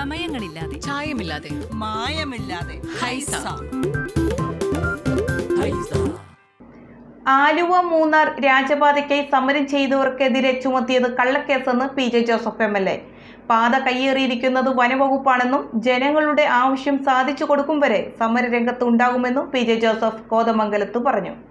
ചമയങ്ങളില്ലാതെ ചായമില്ലാതെ. മായമില്ലാതെ. ഹൈസ. ആലുവ മൂന്നാർ രാജപാതയ്ക്കായി സമരം ചെയ്തവർക്കെതിരെ ചുമത്തിയത് കള്ളക്കേസെന്ന് P J Joseph M L A. പാത കയ്യേറിയിരിക്കുന്നത് വനവകുപ്പാണെന്നും ജനങ്ങളുടെ ആവശ്യം സാധിച്ചു കൊടുക്കും വരെ സമരരംഗത്ത് ഉണ്ടാകുമെന്നും പി ജെ ജോസഫ് കോതമംഗലത്ത് പറഞ്ഞു.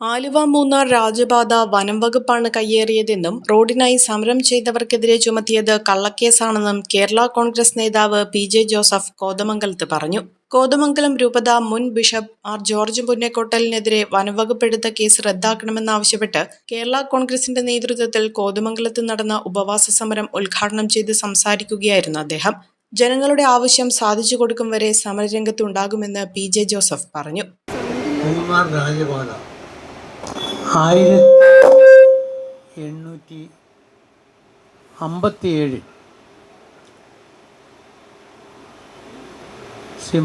ആലുവ മൂന്നാർ രാജപാത വനം വകുപ്പാണ് കയ്യേറിയതെന്നും റോഡിനായി സമരം ചെയ്തവർക്കെതിരെ ചുമത്തിയത് കള്ളക്കേസാണെന്നും കേരള കോൺഗ്രസ് നേതാവ് പി ജെ ജോസഫ് കോതമംഗലത്ത് പറഞ്ഞു. കോതമംഗലം രൂപത മുൻ ബിഷപ്പ് ആർ ജോർജ് പുന്നക്കോട്ടലിനെതിരെ വനംവകുപ്പ് എടുത്ത കേസ് റദ്ദാക്കണമെന്നാവശ്യപ്പെട്ട് കേരള കോൺഗ്രസിന്റെ നേതൃത്വത്തിൽ കോതമംഗലത്ത് നടന്ന ഉപവാസ സമരം ഉദ്ഘാടനം ചെയ്ത് സംസാരിക്കുകയായിരുന്നു അദ്ദേഹം. ജനങ്ങളുടെ ആവശ്യം സാധിച്ചു കൊടുക്കും വരെ സമരരംഗത്തുണ്ടാകുമെന്ന് പി ജെ ജോസഫ് പറഞ്ഞു. മൂന്നാർ രാജപാത ആയിരത്തി എണ്ണൂറ്റി അമ്പത്തിയേഴിൽ ശ്രീ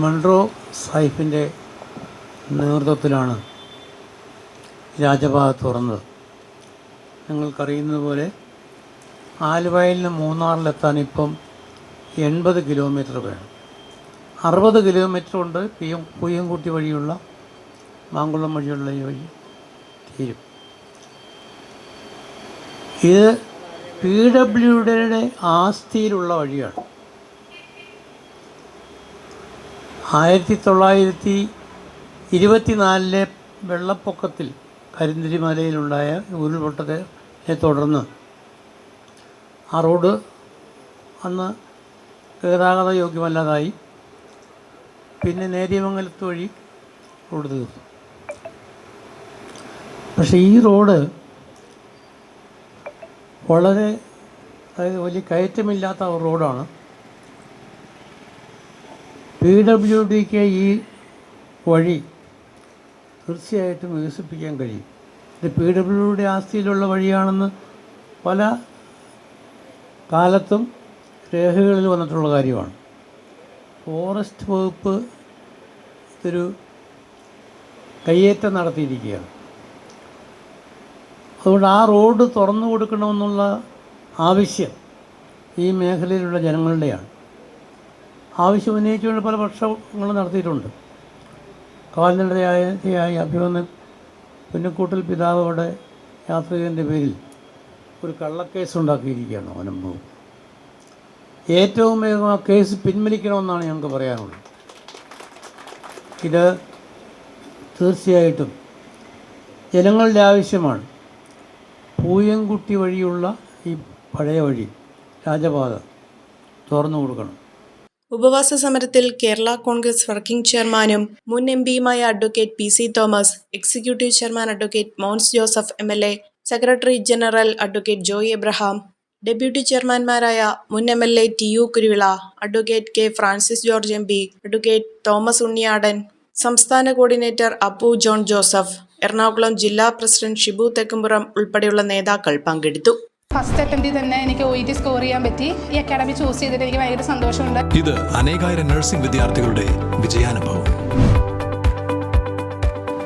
നേതൃത്വത്തിലാണ് രാജപാത തുറന്നത്. നിങ്ങൾക്കറിയുന്നത് പോലെ ആലുവയിൽ നിന്ന് മൂന്നാറിലെത്താൻ ഇപ്പം എൺപത് കിലോമീറ്റർ വേണം. അറുപത് കിലോമീറ്റർ ഉണ്ട് പിയം പൂയംകുട്ടി വഴിയുള്ള മാങ്കുളം വഴിയുള്ള ഈ വഴി തീരും ഇത് പി ഡബ്ല്യു ഡിയുടെ ആസ്തിയിലുള്ള വഴിയാണ്. ആയിരത്തി തൊള്ളായിരത്തി ഇരുപത്തിനാലിലെ വെള്ളപ്പൊക്കത്തിൽ കരിന്തിരിമലയിലുണ്ടായ ഉരുൾപൊട്ടത്തെ തുടർന്ന് ആ റോഡ് അന്ന് ഗതാഗത യോഗ്യമല്ലാതായി പിന്നെ നേര്യമംഗലത്ത് വഴി റോഡ് തീർന്നു. പക്ഷേ ഈ റോഡ് വളരെ അതായത് വലിയ കയറ്റമില്ലാത്ത ഒരു റോഡാണ്. പി ഡബ്ല്യു ഡിക്ക് ഈ വഴി തീർച്ചയായിട്ടും വികസിപ്പിക്കാൻ കഴിയും. ഇത് പി ഡബ്ല്യു ഡി ആസ്തിയിലുള്ള വഴിയാണെന്ന് പല കാലത്തും രേഖകളിൽ വന്നിട്ടുള്ള കാര്യമാണ്. ഫോറസ്റ്റ് വകുപ്പ് ഇതൊരു കയ്യേറ്റം നടത്തിയിരിക്കുകയാണ്. അതുകൊണ്ട് ആ റോഡ് തുറന്നു കൊടുക്കണമെന്നുള്ള ആവശ്യം ഈ മേഖലയിലുള്ള ജനങ്ങളുടെയാണ്. ആവശ്യം ഉന്നയിച്ചുകൊണ്ട് പല പക്ഷങ്ങളും നടത്തിയിട്ടുണ്ട്. കാൽനടയായി അഭിമന്യൻ പുന്നക്കൂട്ടിൽ പിതാവ് അവിടെ യാത്ര പേരിൽ ഒരു കള്ളക്കേസ് ഉണ്ടാക്കിയിരിക്കുകയാണ് വനം വകുപ്പ് ഏറ്റവും വേഗം ആ കേസ് പിൻവലിക്കണമെന്നാണ് ഞങ്ങൾക്ക് പറയാനുള്ളത്. ഇത് തീർച്ചയായിട്ടും ജനങ്ങളുടെ ആവശ്യമാണ്. പൂയംകുട്ടി വഴിയുള്ള ഈ പഴയ വഴി രാജപാത തുറന്നു കൊടുക്കണം. ഉപവാസ സമരത്തിൽ കേരള കോൺഗ്രസ് വർക്കിംഗ് ചെയർമാനും മുൻ M പിയുമായ advocate P C Thomas executive chairman advocate Mons Joseph M L A secretary general advocate Joy Abraham deputy ചെയർമാൻമാരായ മുൻ M L A T U Kuruvila advocate K Francis George M P advocate Thomas Unniyadan സംസ്ഥാന coordinator Appu John Joseph Ernakulam ജില്ലാ president Shibu Thekkumpuram ഉൾപ്പെടെയുള്ള നേതാക്കൾ പങ്കെടുത്തു. First അറ്റംപ്റ്റിൽ തന്നെ എനിക്ക് O E T score ചെയ്യാൻ പറ്റി. ഈ അക്കാഡമി ചൂസ് ചെയ്തിട്ട് എനിക്ക് ഭയങ്കര സന്തോഷമുണ്ട്. ഇത് അനേകായിരം നഴ്സിംഗ് വിദ്യാർത്ഥികളുടെ വിജയാനുഭവം.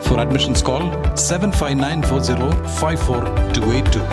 For admissions call seven five nine four zero five four two eight two